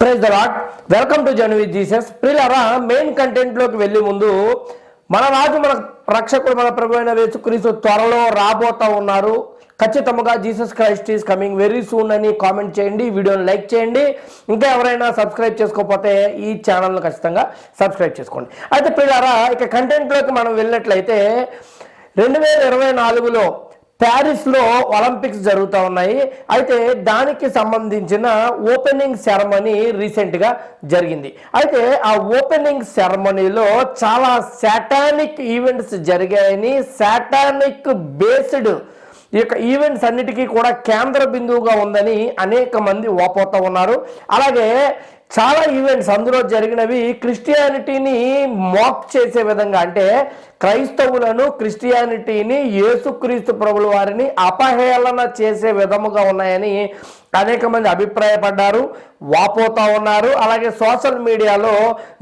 Praise the lord welcome to Jan with Jesus ప్రిలరా main కంటెంట్లోకి వెళ్ళే ముందు మన రాజు మన రక్షకుడు మన ప్రభు అయిన వేసుక్రీస్తు త్వరలో రాబోతా ఉన్నారు. ఖచ్చితంగా Jesus Christ is coming very soon అని కామెంట్ చేయండి వీడియోని లైక్ చేయండి. ఇంకా ఎవరైనా సబ్స్క్రైబ్ చేసుకోకపోతే ఈ ఛానల్ను ఖచ్చితంగా సబ్స్క్రైబ్ చేసుకోండి. అయితే ప్రిలారా ఇక కంటెంట్లోకి మనం వెళ్ళినట్లయితే రెండు వేల ఇరవై నాలుగులో ప్యారిస్లో ఒలింపిక్స్ జరుగుతూ ఉన్నాయి. అయితే దానికి సంబంధించిన ఓపెనింగ్ సెరమనీ రీసెంట్గా జరిగింది. అయితే ఆ ఓపెనింగ్ సెరమనీలో చాలా శాటానిక్ ఈవెంట్స్ జరిగాయని శాటానిక్ బేస్డ్ ఈ యొక్క ఈవెంట్స్ అన్నిటికీ కూడా కేంద్ర బిందువుగా ఉందని అనేక మంది ఓపోతూ ఉన్నారు. అలాగే చాలా ఈవెంట్స్ అందులో జరిగినవి క్రిస్టియానిటీని మాక్ చేసే విధంగా అంటే క్రైస్తవులను క్రిస్టియానిటీని యేసుక్రీస్తు ప్రభుల వారిని అపహేళన చేసే విధముగా ఉన్నాయని అనేక మంది అభిప్రాయపడ్డారు వాపోతా ఉన్నారు. అలాగే సోషల్ మీడియాలో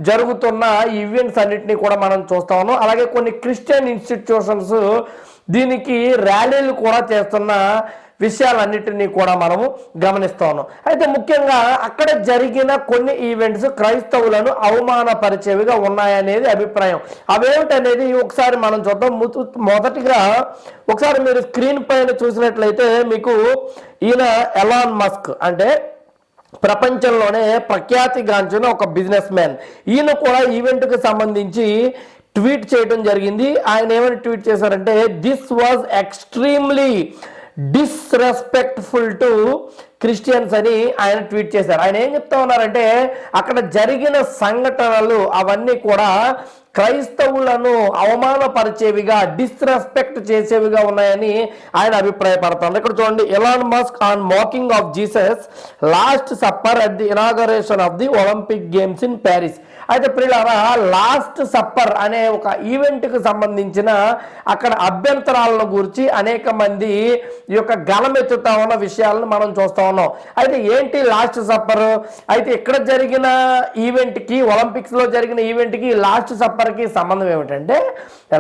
జరుగుతున్న ఈవెంట్స్ అన్నిటినీ కూడా మనం చూస్తా ఉన్నాం. అలాగే కొన్ని క్రిస్టియన్ ఇన్స్టిట్యూషన్స్ దీనికి ర్యాలీలు కూడా చేస్తున్న విషయాలన్నిటినీ కూడా మనము గమనిస్తాము ఉన్నాం అయితే ముఖ్యంగా అక్కడ జరిగిన కొన్ని ఈవెంట్స్ క్రైస్తవులను అవమానపరిచేవిగా ఉన్నాయనేది అభిప్రాయం. అవేమిటనేది ఒకసారి మనం చూద్దాం. మొదటిగా ఒకసారి మీరు స్క్రీన్ పైన చూసినట్లయితే మీకు ఈయన ఎలాన్ మస్క్ అంటే ప్రపంచంలోనే ప్రఖ్యాతిగాంచిన ఒక బిజినెస్ మ్యాన్ ఈయన కూడా ఈవెంట్కి సంబంధించి ట్వీట్ చేయడం జరిగింది. ఆయన ఏమని ట్వీట్ చేశారంటే this was extremely disrespectful to Christians అని ఆయన ట్వీట్ చేశారు. ఆయన ఏం చెప్తా ఉన్నారంటే అక్కడ జరిగిన సంఘటనలు అవన్నీ కూడా క్రైస్తవులను అవమానపరిచేవిగా డిస్రెస్పెక్ట్ చేసేవిగా ఉన్నాయని ఆయన అభిప్రాయపడుతున్నారు. ఇక్కడ చూడండి Elon Musk on mocking of Jesus last supper at the inauguration of the Olympic games in Paris అయితే ప్రియులారా లాస్ట్ సప్పర్ అనే ఒక ఈవెంట్కి సంబంధించిన అక్కడ అభ్యంతరాలను గురించి అనేక మంది ఈ యొక్క గలమెత్తుతా ఉన్న విషయాలను మనం చూస్తా ఉన్నాం. అయితే ఏంటి లాస్ట్ సప్పర్? అయితే ఇక్కడ జరిగిన ఈవెంట్కి ఒలింపిక్స్లో జరిగిన ఈవెంట్కి లాస్ట్ సప్పర్కి సంబంధం ఏమిటంటే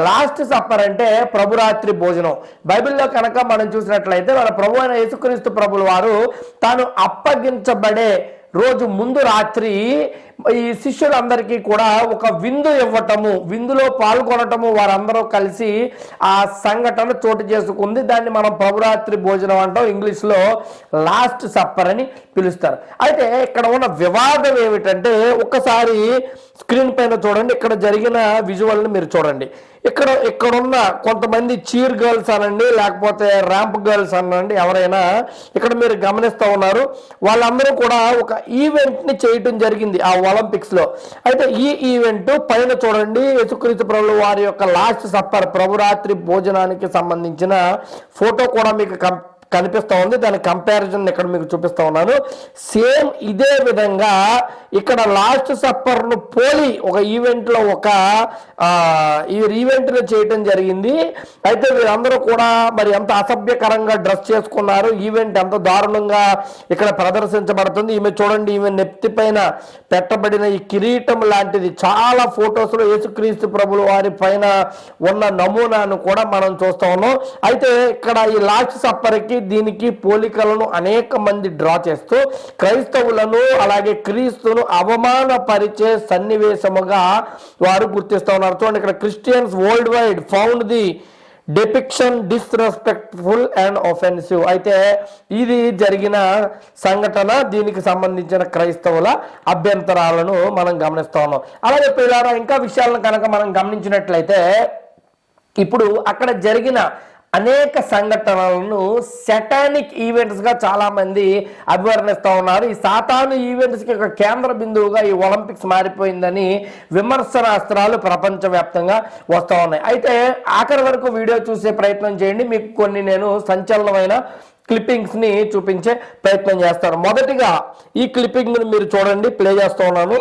లాస్ట్ సప్పర్ అంటే ప్రభురాత్రి భోజనం. బైబిల్లో కనుక మనం చూసినట్లయితే మన ప్రభు అయిన యేసుక్రీస్తు ప్రభుల వారు తాను అప్పగించబడే రోజు ముందు రాత్రి ఈ శిష్యులందరికీ కూడా ఒక విందు ఇవ్వటము విందులో పాల్గొనటము వారందరూ కలిసి ఆ సంఘటన చోటు చేసుకుంది. దాన్ని మనం ప్రభురాత్రి భోజనం అంటాం. ఇంగ్లీష్లో లాస్ట్ సప్పర్ అని పిలుస్తారు. అయితే ఇక్కడ ఉన్న వివాదం ఏమిటంటే ఒకసారి స్క్రీన్ పైన చూడండి. ఇక్కడ జరిగిన విజువల్ని మీరు చూడండి. ఇక్కడ ఇక్కడున్న కొంతమంది చీర్ గర్ల్స్ అనండి లేకపోతే ర్యాంప్ గర్ల్స్ అనండి ఎవరైనా ఇక్కడ మీరు గమనిస్తూ ఉన్నారు. వాళ్ళందరూ కూడా ఒక ఈవెంట్ని చేయటం జరిగింది. ఆ ఒలింపిక్స్లో అయితే ఈ ఈవెంట్ పైన చూడండి యేసుక్రీస్తు ప్రభులు వారి యొక్క లాస్ట్ సప్పర్ ప్రభురాత్రి భోజనానికి సంబంధించిన ఫోటో కూడా మీకు కనిపిస్తూ ఉంది దాని కంపారిజన్ ఇక్కడ మీకు చూపిస్తూ ఉన్నాను. సేమ్ ఇదే విధంగా ఇక్కడ లాస్ట్ సప్పర్ను పోలి ఒక ఈవెంట్లో ఒక ఆ, ఈ చేయటం జరిగింది. అయితే వీరందరూ కూడా మరి ఎంత అసభ్యకరంగా డ్రెస్ చేసుకున్నారు. ఈవెంట్ ఎంత దారుణంగా ఇక్కడ ప్రదర్శించబడుతుంది. ఈమె చూడండి ఈమె నెత్తి పైన పెట్టబడిన ఈ కిరీటం లాంటిది. చాలా ఫొటోస్లో యేసుక్రీస్తు ప్రభులు వారి పైన ఉన్న నమూనాను కూడా మనం చూస్తా ఉన్నాం. అయితే ఇక్కడ ఈ లాస్ట్ సప్పర్కి దీనికి పోలికలను అనేక మంది డ్రా చేస్తూ క్రైస్తవులను అలాగే క్రీస్తును అవమానపరిచే సన్నివేశముగా వారు గుర్తిస్తూ ఉన్నారు. చూడండి ఇక్కడ Christians world wide found the depiction disrespectful and offensive. అయితే ఇది జరిగిన సంఘటన దీనికి సంబంధించిన క్రైస్తవుల అభ్యంతరాలను మనం గమనిస్తా ఉన్నాం. అలాగే పిల్లారా ఇంకా విషయాలను కనుక మనం గమనించినట్లయితే ఇప్పుడు అక్కడ జరిగిన అనేక సంఘటనలను సెటానిక్ ఈవెంట్స్గా చాలామంది అభివర్ణిస్తూ ఉన్నారు. ఈ సాతాను ఈవెంట్స్కి ఒక కేంద్ర బిందువుగా ఈ ఒలింపిక్స్ మారిపోయిందని విమర్శనాస్త్రాలు ప్రపంచవ్యాప్తంగా వస్తూ ఉన్నాయి. అయితే ఆఖరి వరకు వీడియో చూసే ప్రయత్నం చేయండి. మీకు కొన్ని నేను సంచలనమైన క్లిప్పింగ్స్ని చూపించే ప్రయత్నం చేస్తాను. మొదటిగా ఈ క్లిప్పింగ్ను మీరు చూడండి. ప్లే చేస్తూ ఉన్నాను.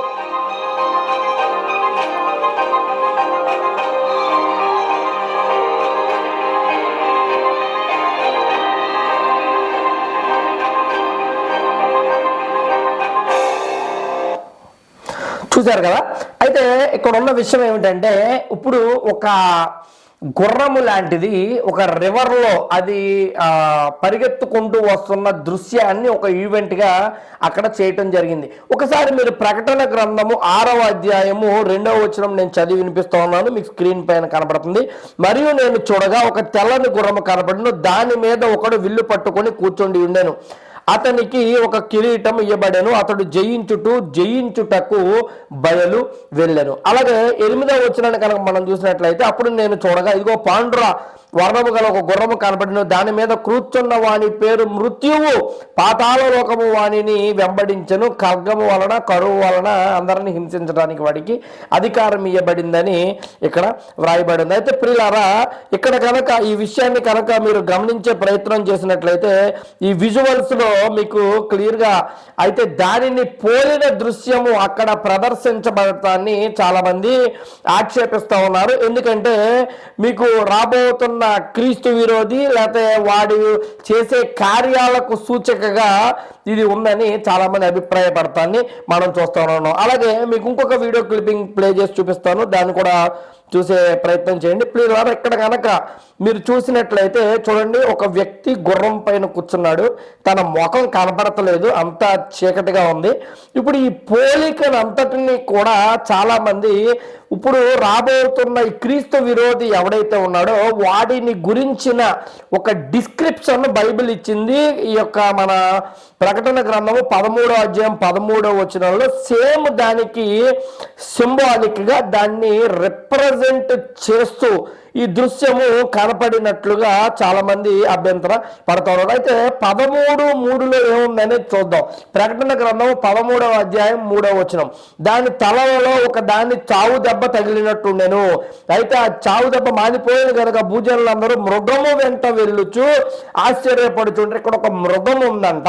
చూశారు కదా? అయితే ఇక్కడ ఉన్న విషయం ఏమిటంటే ఇప్పుడు ఒక గుర్రము లాంటిది ఒక రివర్లో అది పరిగెత్తుకుంటూ వస్తున్న దృశ్యాన్ని ఒక ఈవెంట్గా అక్కడ చేయటం జరిగింది. ఒకసారి మీరు ప్రకటన గ్రంథము ఆరవ అధ్యాయము రెండవ వచనం నేను చదివి వినిపిస్తూ ఉన్నాను. మీకు స్క్రీన్ పైన కనపడుతుంది. మరియు నేను చూడగా ఒక తెల్లని గుర్రము కనపడను. దాని మీద ఒకడు విల్లు పట్టుకొని కూర్చొని ఉండేను. అతనికి ఒక కిరీటం ఇవ్వబడెను అతడు జయించుటూ జయించుటకు బయలు వెళ్ళను. అలాగే ఎనిమిదవ వచ్చిన కనుక మనం చూసినట్లయితే అప్పుడు నేను చూడగా ఇదిగో పాండుర వర్ణము గల ఒక గుర్రము కనబడిన. దాని మీద కూర్చున్న వాని పేరు మృత్యువు. పాతాళలోకము వాణిని వెంబడించను. ఖడ్గము వలన కరువు వలన అందరిని హింసించడానికి వాడికి అధికారం ఇవ్వబడిందని ఇక్కడ వ్రాయబడింది. అయితే ప్రియులారా ఇక్కడ కనుక ఈ విషయాన్ని కనుక మీరు గమనించే ప్రయత్నం చేసినట్లయితే ఈ విజువల్స్లో మీకు క్లియర్గా అయితే దానిని పోలిన దృశ్యము అక్కడ ప్రదర్శించబడటాన్ని చాలామంది ఆక్షేపిస్తూ ఉన్నారు. ఎందుకంటే మీకు రాబోతున్న క్రీస్తు విరోధి లేకపోతే వాడు చేసే కార్యాలకు సూచకగా ఇది ఉందని చాలా మంది అభిప్రాయపడతాన్ని మనం చూస్తూ ఉన్నాం. అలాగే మీకు ఇంకొక వీడియో క్లిప్పింగ్ ప్లే చేసి చూపిస్తాను. దాన్ని కూడా చూసే ప్రయత్నం చేయండి. ప్లీజ్ వారు ఇక్కడ కనుక మీరు చూసినట్లయితే చూడండి ఒక వ్యక్తి గుర్రం పైన కూర్చున్నాడు. తన ముఖం కనపడతలేదు అంత చీకటిగా ఉంది. ఇప్పుడు ఈ పోలికను అంతటిని కూడా చాలా మంది ఇప్పుడు రాబోతున్న ఈ క్రీస్తు విరోధి ఎవడైతే ఉన్నాడో వాడిని గురించిన ఒక డిస్క్రిప్షన్ బైబిల్ ఇచ్చింది. ఈ యొక్క మన ప్రకటన గ్రంథము పదమూడో అధ్యాయం పదమూడో వచనంలో సేమ్ దానికి సింబాలిక్గా దాన్ని రిప్రజెంట్ చేస్తూ ఈ దృశ్యము కనపడినట్లుగా చాలా మంది అభ్యంతర పడతారు అయితే పదమూడు మూడులో ఏముందనేది చూద్దాం. ప్రకటన గ్రంథం పదమూడవ అధ్యాయం మూడవ వచనం. దాని తలలో ఒక దాన్ని చావు దెబ్బ తగిలినట్టుండెను. అయితే ఆ చావు దెబ్బ మానిపోయింది కనుక భూజనులందరూ మృగము వెంట వెళ్ళుచు ఆశ్చర్యపడుతుంటారు ఇక్కడ ఒక మృగం ఉందంట.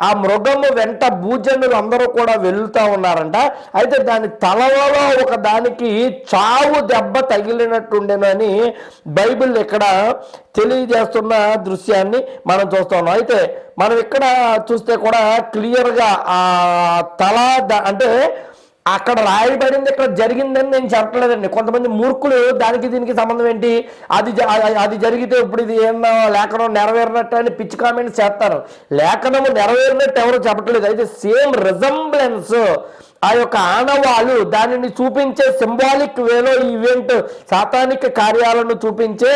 ఆ మృగము వెంట భూజనులు అందరూ కూడా వెళ్తా ఉన్నారంట. అయితే దాని తలలో ఒక దానికి చావు దెబ్బ తగిలినట్టుండెను అని బైబిల్ ఇక్కడ తెలియజేస్తున్న దృశ్యాన్ని మనం చూస్తున్నాం అయితే మనం ఇక్కడ చూస్తే కూడా క్లియర్గా ఆ తల అంటే అక్కడ రాయబడింది ఇక్కడ జరిగిందని నేను చెప్పలేదండి. కొంతమంది మూర్ఖులు దానికి దీనికి సంబంధం ఏంటి? అది అది- జరిగితే ఇప్పుడు ఇది ఏందో లేఖనం నెరవేరినట్టు అని పిచ్చి కామెంట్స్ చేస్తారు. లేఖనము నెరవేరినట్టు ఎవరు చెప్పట్లేదు. అయితే సేమ్ రిజంబ్లెన్స్ ఆ యొక్క ఆనవాలు దానిని చూపించే సింబాలిక్ వేలో ఈవెంట్ సాతానిక కార్యాలను చూపించే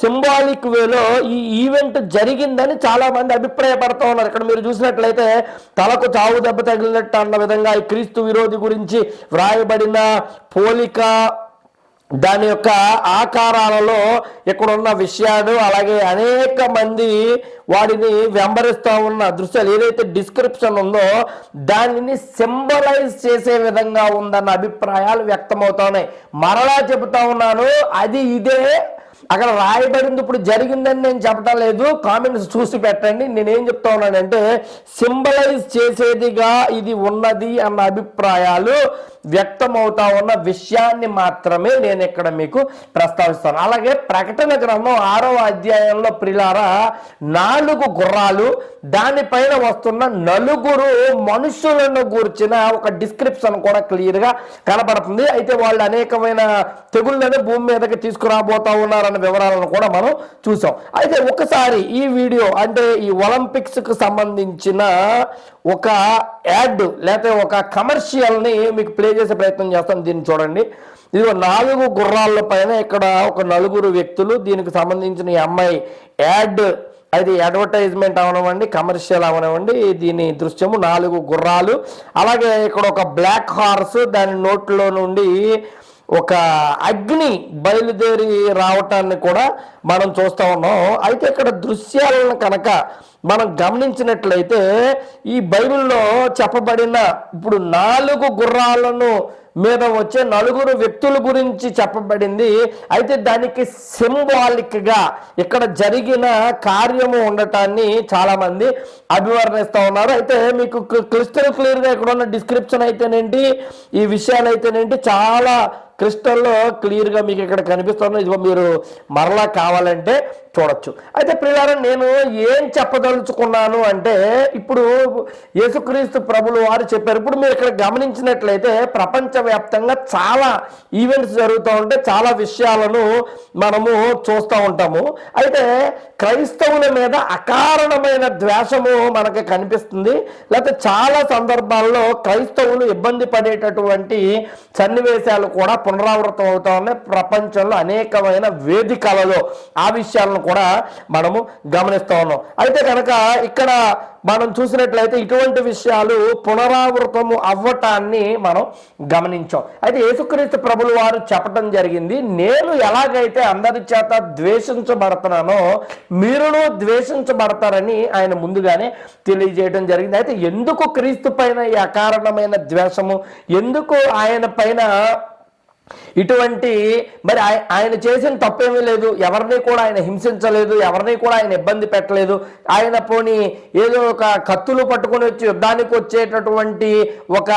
సింబాలిక్ వేలో ఈ ఈవెంట్ జరిగిందని చాలా మంది అభిప్రాయపడుతూ ఉన్నారు. ఇక్కడ మీరు చూసినట్లయితే తలకు చావు దెబ్బ తగిలినట్టు అన్న విధంగా ఈ క్రీస్తు విరోధి గురించి వ్రాయబడిన పోలిక దాని యొక్క ఆకారాలలో ఇక్కడ ఉన్న విషయాలు అలాగే అనేక మంది వాడిని వెంబరిస్తూ ఉన్న దృశ్యాలు ఏదైతే డిస్క్రిప్షన్ ఉందో దానిని సింబలైజ్ చేసే విధంగా ఉందన్న అభిప్రాయాలు వ్యక్తమవుతున్నాయి మరలా చెబుతా ఉన్నాను అది ఇదే అక్కడ రాయబడింది ఇప్పుడు జరిగిందని నేను చెప్పడం లేదు. కామెంట్స్ చూసి పెట్టండి. నేనేం చెప్తా ఉన్నానంటే సింబలైజ్ చేసేదిగా ఇది ఉన్నది అన్న అభిప్రాయాలు వ్యక్తమవుతా ఉన్న విషయాన్ని మాత్రమే నేను ఇక్కడ మీకు ప్రస్తావిస్తాను. అలాగే ప్రకటన గ్రంథం ఆరవ అధ్యాయంలో ప్రిలారా నాలుగు గుర్రాలు దానిపైన వస్తున్న నలుగురు మనుషులను గూర్చిన ఒక డిస్క్రిప్షన్ కూడా క్లియర్గా అయితే వాళ్ళు అనేకమైన తెగుళ్ళను భూమి మీదకి తీసుకురాబోతా ఉన్నారు. వివరాలను కూడా మనం చూసాం. అయితే ఒకసారి ఈ వీడియో అంటే ఈ ఒలింపిక్స్కు సంబంధించిన ఒక యాడ్ లేకపోతే ఒక కమర్షియల్ని మీకు ప్లే చేసే ప్రయత్నం చేస్తాం దీన్ని చూడండి. ఇదిగో నాలుగు గుర్రాల పైన ఇక్కడ ఒక నలుగురు వ్యక్తులు దీనికి సంబంధించిన అమ్మాయి యాడ్ అది అడ్వర్టైజ్మెంట్ అవనివ్వండి కమర్షియల్ అవనివ్వండి దీని దృశ్యము నాలుగు గుర్రాలు. అలాగే ఇక్కడ ఒక బ్లాక్ హార్స్ దాని నోట్లో నుండి ఒక అగ్ని బయలుదేరి రావటాన్ని కూడా మనం చూస్తూ ఉన్నాం. అయితే ఇక్కడ దృశ్యాలను కనుక మనం గమనించినట్లయితే ఈ బైబిల్లో చెప్పబడిన ఇప్పుడు నాలుగు గుర్రాలను మీద వచ్చే నలుగురు వ్యక్తుల గురించి చెప్పబడింది. అయితే దానికి సింబాలిక్గా ఇక్కడ జరిగిన కార్యము ఉండటాన్ని చాలామంది అభివర్ణిస్తూ ఉన్నారు. అయితే మీకు క్లిస్టల్ క్లియర్గా ఇక్కడ ఉన్న డిస్క్రిప్షన్ అయితేనేంటి ఈ విషయాలు అయితేనేంటి చాలా క్రిస్టల్లో క్లియర్గా మీకు ఇక్కడ కనిపిస్తుంది. ఇదిగో మీరు మరలా కావాలంటే చూడొచ్చు. అయితే ప్రియారా నేను ఏం చెప్పదలుచుకున్నాను అంటే ఇప్పుడు యేసుక్రీస్తు ప్రభులు వారు చెప్పారు. ఇప్పుడు మీరు ఇక్కడ గమనించినట్లయితే ప్రపంచవ్యాప్తంగా చాలా ఈవెంట్స్ జరుగుతూ ఉంటే చాలా విషయాలను మనము చూస్తూ ఉంటాము. అయితే క్రైస్తవుల మీద అకారణమైన ద్వేషము మనకి కనిపిస్తుంది. లేకపోతే చాలా సందర్భాల్లో క్రైస్తవులు ఇబ్బంది పడేటటువంటి సన్నివేశాలు కూడా పునరావృతం అవుతా ఉన్నాయి ప్రపంచంలో అనేకమైన వేదికలలో ఆ విషయాలను కూడా మనము గమనిస్తూ ఉన్నాం. అయితే కనుక ఇక్కడ మనం చూసినట్లయితే ఇటువంటి విషయాలు పునరావృతము అవ్వటాన్ని మనం గమనించాం. అయితే యేసుక్రీస్తు ప్రభులు వారు చెప్పటం జరిగింది నేను ఎలాగైతే అందరి చేత ద్వేషించబడుతున్నానో మీరును ద్వేషించబడతారని ఆయన ముందుగానే తెలియజేయడం జరిగింది. అయితే ఎందుకు క్రీస్తు పైన ఈ అకారణమైన ద్వేషము? ఎందుకు ఆయన పైన ఇటువంటి మరి ఆయన చేసిన తప్పేమీ లేదు. ఎవరిని కూడా ఆయన హింసించలేదు. ఎవరిని కూడా ఆయన ఇబ్బంది పెట్టలేదు. ఆయన పోని ఏదో ఒక కత్తులు పట్టుకుని వచ్చి యుద్ధానికి వచ్చేటటువంటి ఒక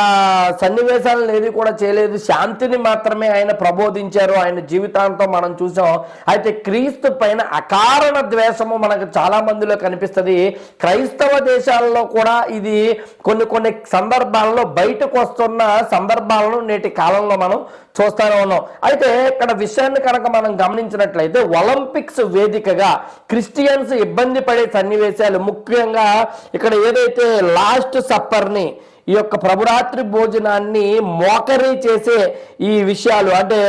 సన్నివేశాలను ఏది కూడా చేయలేదు. శాంతిని మాత్రమే ఆయన ప్రబోధించారు. ఆయన జీవితాంతం మనం చూసాం. అయితే క్రీస్తు పైన అకారణ ద్వేషము మనకు చాలా మందిలో కనిపిస్తుంది. క్రైస్తవ దేశాల్లో కూడా ఇది కొన్ని కొన్ని సందర్భాల్లో బయటకు వస్తున్న సందర్భాలను నేటి కాలంలో మనం చూస్తూనే చూస్తున్నాం అయితే ఇక్కడ విషయాన్ని కనుక మనం గమనించినట్లయితే ఒలింపిక్స్ వేదికగా క్రిస్టియన్స్ ఇబ్బంది పడే సన్నివేశాలు ముఖ్యంగా ఇక్కడ ఏదైతే లాస్ట్ సప్పర్ని ఈ యొక్క ప్రభురాత్రి భోజనాన్ని మోకరీ చేసే ఈ విషయాలు అంటే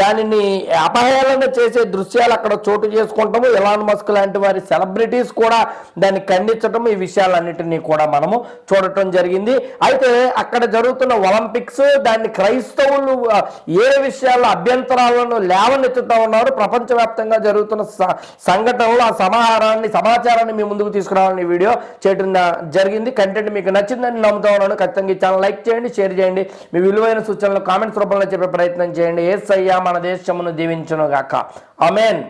దానిని అపహేళన చేసే దృశ్యాలు అక్కడ చోటు చేసుకుంటాము. ఎలాన్ మస్క్ లాంటి వారి సెలబ్రిటీస్ కూడా దాన్ని ఖండించడం ఈ విషయాలన్నిటినీ కూడా మనము చూడటం జరిగింది. అయితే అక్కడ జరుగుతున్న ఒలింపిక్స్ దాన్ని క్రైస్తవులు ఏ విషయాల్లో అభ్యంతరాలను లేవనెత్తుతా ఉన్నారు ప్రపంచవ్యాప్తంగా జరుగుతున్న సంఘటనలు ఆ సమాహారాన్ని సమాచారాన్ని మీ ముందుకు తీసుకురావాలని వీడియో చేయడం జరిగింది. కంటెంట్ మీకు నచ్చిందని నమ్ముతా ఉన్నాను ఖచ్చితంగా ఈ ఛానల్ లైక్ చేయండి షేర్ చేయండి. మీ విలువైన సూచనలు కామెంట్స్ రూపంలో చెప్పే ప్రయత్నం చేయండి. ఏ సయ్యా మన దేశమును దీవించును గాక అమెన్